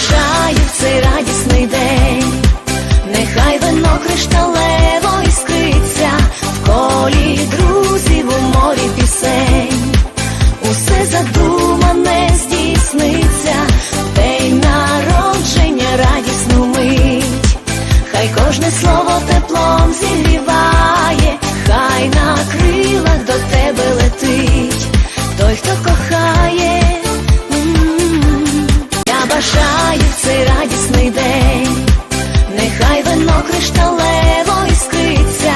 бажаю цей радісний день, нехай вино кришталево іскриться, в колі друзів у морі пісень, усе задумане здійсниться, день народження, радісну мить, хай кожне слово теплом зігріває, хай на крилах до тебе летить, той, хто кохає. Воно кришталево іскриться,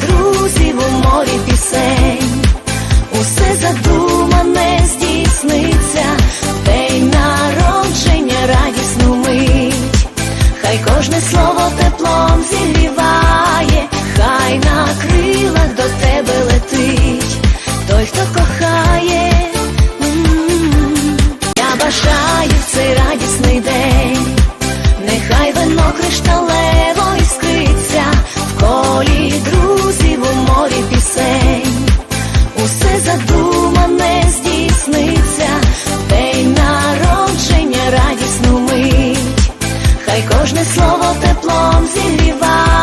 друзів у морі пісень, усе задумане здійсниться, в народження, радісну мить, хай кожне слово теплом зігріває, хай на крилах до тебе летить, той, хто кохає. кожне слово теплом зігріває.